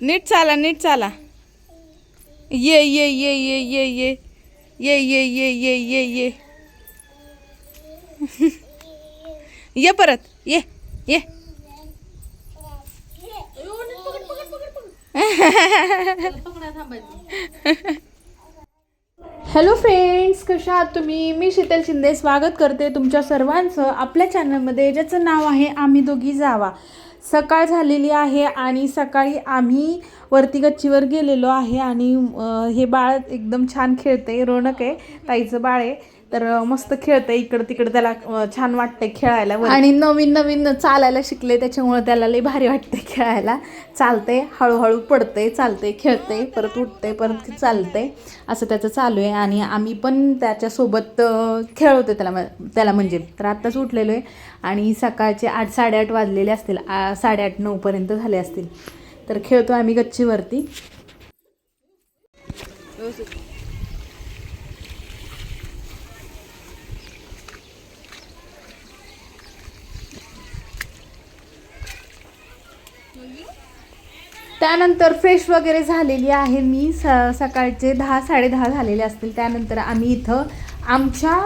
नीट चाला नीट चाला. ये ये ये ये ये ये. ये ये ये ये ये ये. ये परत. ये ये. हॅलो फ्रेंड्स कशा आहात तुम्ही? मी शीतल शिंदे. स्वागत करते तुमच्या सर्वांचं आपल्या चॅनलमध्ये ज्याचं नाव आहे आम्ही दोघी जावा. सकाळ झालेली आहे आणि सकाळी आम्ही वरती गच्चीवर गेलेलो आहे आणि हे बाळ एकदम छान खेळते रोनक आहे ताईचं बाळ आहे. तर मस्त खेळतं इकडं तिकडं त्याला छान वाटतंय खेळायला आणि नवीन नवीन चालायला शिकले त्याच्यामुळे त्याला लई भारी वाटते खेळायला. चालते हळूहळू पडते चालते खेळते परत उठते परत चालते असं त्याचं चालू आहे. आणि आम्ही पण त्याच्यासोबत खेळवतो खेळवते त्याला म- त्याला म्हणजे. तर आत्ताच उठलेलो आहे. आणि सकाळचे आठ साडेआठ वाजलेले असतील साडेआठ नऊपर्यंत झाले असतील. तर खेळतो आम्ही गच्चीवरती. त्यानंतर फ्रेश वगैरे झालेली आहे मी. स सकाळचे दहा साडेदहा झालेले असतील. त्यानंतर आम्ही इथं आमच्या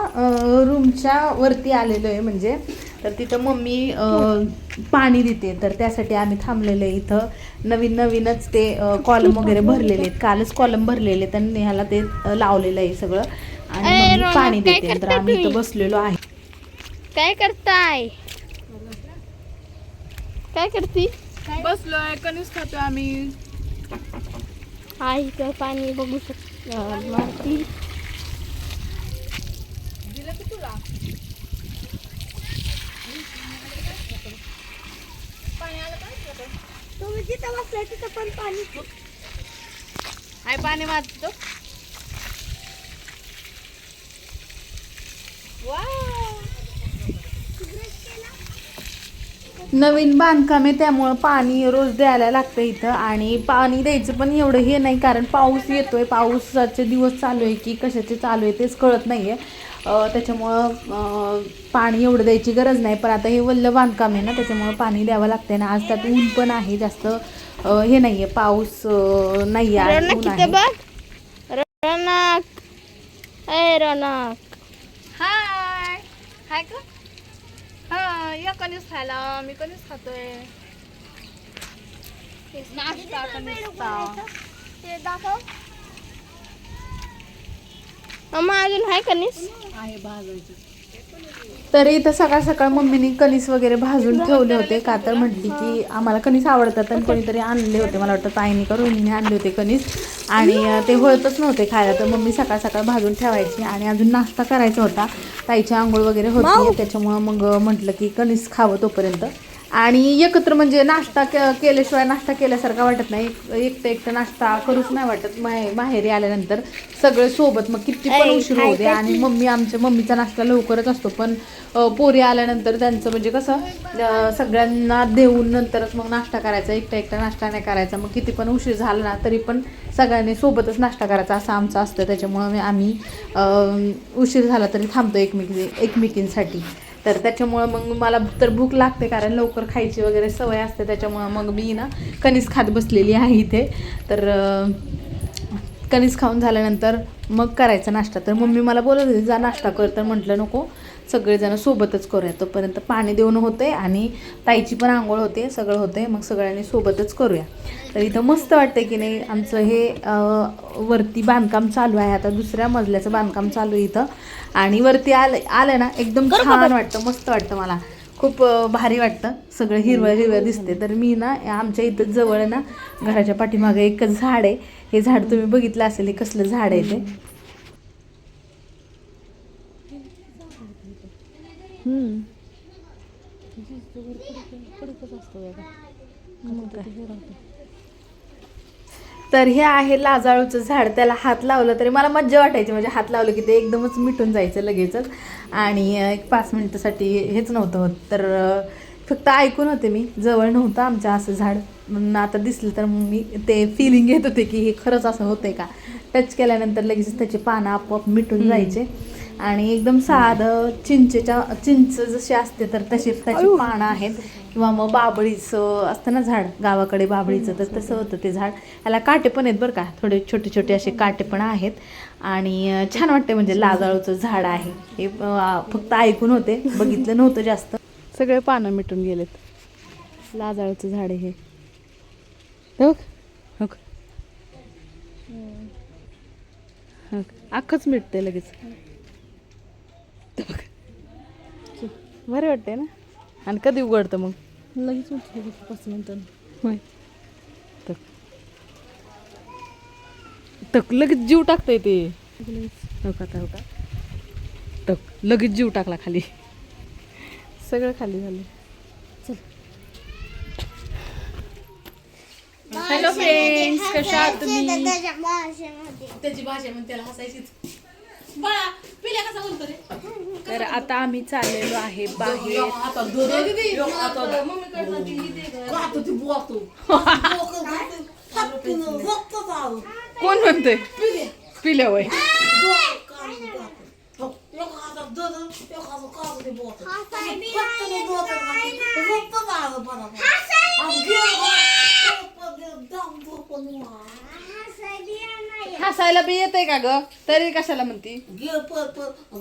रूमच्या वरती आलेलो आहे. म्हणजे तर तिथं मम्मी पाणी देते. तर त्यासाठी आम्ही थांबलेलो आहे इथं. नवीन नवीनच ते कॉलम वगैरे भरलेले आहेत. कालच कॉलम भरलेले आहेत आणि नेहाला ते लावलेलं आहे सगळं. आणि मम्मी पाणी देते. तर आम्ही इथं? बसलेलो आहे. काय करताय? काय करती? बसलोय कणीस खातोय आम्ही. हा इथं पाणी बघू शकतो. माती. तुम्ही जिथं बसलाय तिथं पण पाणी. हाय पाणी वाजतो नवीन बांधकाम आहे त्यामुळं पाणी रोज द्यायला लागतं इथं आणि पाणी द्यायचं पण एवढं हे नाही कारण पाऊस येतोय पावसाचे दिवस चालू आहे की कशाचे चालू आहे तेच कळत नाही आहे त्याच्यामुळं पाणी एवढं द्यायची गरज नाही पण आता हे वल्ल बांधकाम आहे ना त्याच्यामुळं पाणी द्यावं लागतंय ना. आज त्यात ऊन पण आहे जास्त हे नाही आहे पाऊस नाही आहे आज रौनक ऊन आहे. हाय. हाय का या कणीस खायला मी कणीस खातोय. नाश्ता कणीसचा ते. दाखव. मम्मा अजून आहे कणीस? आहे भाजायचं. तर इथं सकाळ सकाळ मम्मीने कणीस वगैरे भाजून ठेवले होते. का तर म्हटली की आम्हाला कणीस आवडतात आणि कोणीतरी आणले होते. मला वाटतं ताईने का रोहिणीने आणले होते कणीस. आणि ते होतच नव्हते खायला. तर मम्मी सकाळ सकाळ भाजून ठेवायची आणि अजून नाश्ता करायचा होता. ताईची आंघोळ वगैरे होती त्याच्यामुळं मग म्हटलं की कणीस खावं तोपर्यंत. आणि एकत्र म्हणजे नाश्ता के- केल्याशिवाय नाश्ता केल्यासारखा वाटत नाही. एक- एकटं एकटं नाश्ता करूच नाही वाटत. माहे माहेरी आल्यानंतर सगळे सोबत. मग किती पण उशीर होऊ दे आणि मम्मी आमच्या मम्मीचा नाश्ता लवकरच असतो. पण पोरी आल्यानंतर त्यांचं म्हणजे कसं सगळ्यांना देऊन नंतरच मग नाश्ता करायचा. एकटा एकटा नाश्ता नाही करायचा. मग किती पण उशीर झाला ना तरी पण सगळ्यांनी सोबतच नाश्ता करायचा. असं आमचं असतं. त्याच्यामुळं आम्ही उशीर झाला तरी थांबतो एकमेकी एकमेकींसाठी. तर त्याच्यामुळं मग मला तर भूक लागते कारण लवकर खायची वगैरे सवय असते त्याच्यामुळं मग मी ना कणीस खात बसलेली आहे इथे. तर कणीस खाऊन झाल्यानंतर मग करायचा नाश्ता. तर मम्मी मला बोलत होती जा नाश्ता कर. तर म्हटलं नको सगळेजण सोबतच करूया. तोपर्यंत पाणी देऊन होते आणि ताईची पण आंघोळ होते सगळं होते मग सगळ्यांनी सोबतच करूया. तर इथं मस्त वाटतं की नाही आमचं हे वरती बांधकाम चालू आहे. आता दुसऱ्या मजल्याचं बांधकाम चालू आहे इथं. आणि वरती आलं आलं ना एकदम छान वाटतं. मस्त वाटतं मला. खूप भारी वाटतं. सगळं हिरवं हिरवं दिसते तर मी ना आमच्या इथं जवळ ना घराच्या पाठीमागे एकच झाड आहे. हे झाड तुम्ही बघितलं असेल हे कसलं झाड आहे ते. तर हे आहे लाजाळूचं झाड. त्याला हात लावलं तरी मला मज्जा वाटायची. म्हणजे हात लावलं की ते एकदमच मिटून जायचं लगेचच. आणि एक पाच मिनटासाठी हेच नव्हतं होत. तर फक्त ऐकून होते मी. जवळ नव्हतं आमच्या असं झाड. म्हणून आता दिसलं तर मग मी ते फिलिंग येत होते की हे खरंच असं होतंय का? टच केल्यानंतर लगेच त्याचे पानं आपोआप मिटून जायचे. आणि एकदम साधं चिंचेच्या चिंच जशी असते तर तशी त्याची पानं आहेत. किंवा मग बाबळीचं असतं ना झाड गावाकडे बाबळीचं तर तसं होतं ते झाड. याला काटे पण आहेत बरं का. थोडे छोटे छोटे असे काटे पण आहेत. आणि छान वाटते म्हणजे लाजाळूचं झाड आहे. हे फक्त ऐकून होते. बघितलं नव्हतं जास्त. सगळे पानं मिटून गेलेत. लाजाळूचं झाड हे. बघ? अख्खंच मिटते लगेच ते बघ बरं वाटते ना? आणि कधी उघडतं मग? लगेच उठले पाच मिनिटांनी होय. तक तक लगेच जीव टाकतंय ते. हो का हो का? तक लगेच जीव टाकला खाली. सगळं खाली झालं. चल. हॅलो फ्रेंड्स कशा आहात तुम्ही? त्याची भाषा म्हणते त्याला हसायचीच. बाळा पिल्या कसा बोलतो रे तर आता आम्ही चाललेलो आहे बाहेर. कोण म्हणते पिल्या वय हसायला बी येते का ग तरी कशाला म्हणती गे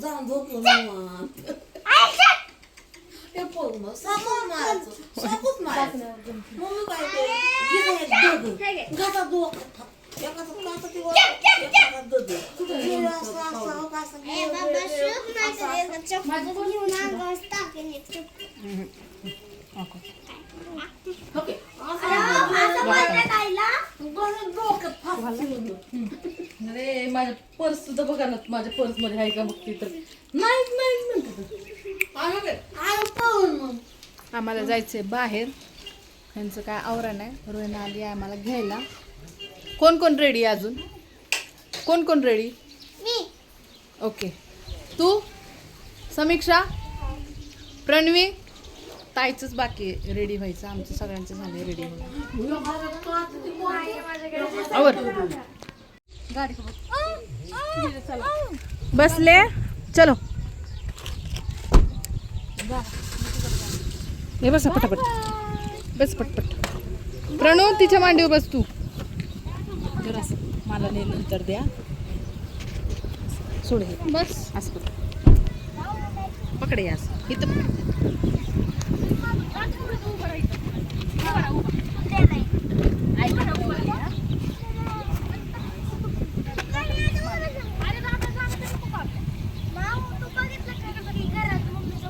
जाऊन निवांत. ते मग साखर मारायचं. साखरच मारायचं. मम्मी काय ते, गिरं एक दगड. घाटात डोकं थाप. एकाचं काचं ते वर, एकाचं दगड. गिरं असं, असं, असं, असं, ए गिरं, बाबा गिरं, शूट गिरं, नाही असं, तर असं. एक चप्पल घेऊन अंगावर टाकेन एक चप्पल. ओके. माझ्या पर्स सुद्धा बघा ना माझ्या पर्समध्ये आहे का बघते तर. नाहीच नाहीच. आम्हाला जायचंय बाहेर. ह्यांचं काय आवरा नाही रोहिणा आली आहे आम्हाला घ्यायला. कोण कोण रेडी अजून? कोण कोण रेडी मी. ओके तू? समीक्षा? प्रणवी ताईचंच बाकी आहे रेडी व्हायचं. आमचं सगळ्यांचं झालं रेडी आवर. बसले. चलो. हे बसा पटापट. बस पटपट. प्रणू तिच्या मांडीवर बस तू. जरासं मला नाही नंतर द्या. सोड हे. बस. असं पकड पकडे असं. इथं पकड.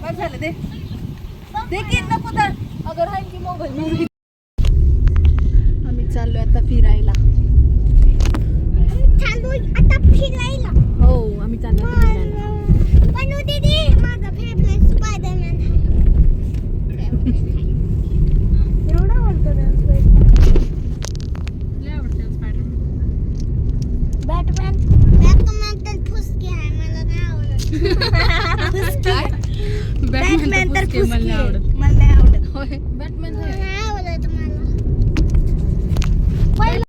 बस झालं दे दे की नको तर अगर हाय की मोबाईल आम्ही चाललोय आता फिरायला. चालू आता फिरायला. हो आम्ही चाललो आता फिरायला. पण दीदी माझा फेवरेट स्पायडरमॅन एवढा आवडतो बॅटमॅन बॅटमॅन तर फुसके आहे मला नाही आवडत. बॅटमॅन तर फुसकी मला आवडत. होय.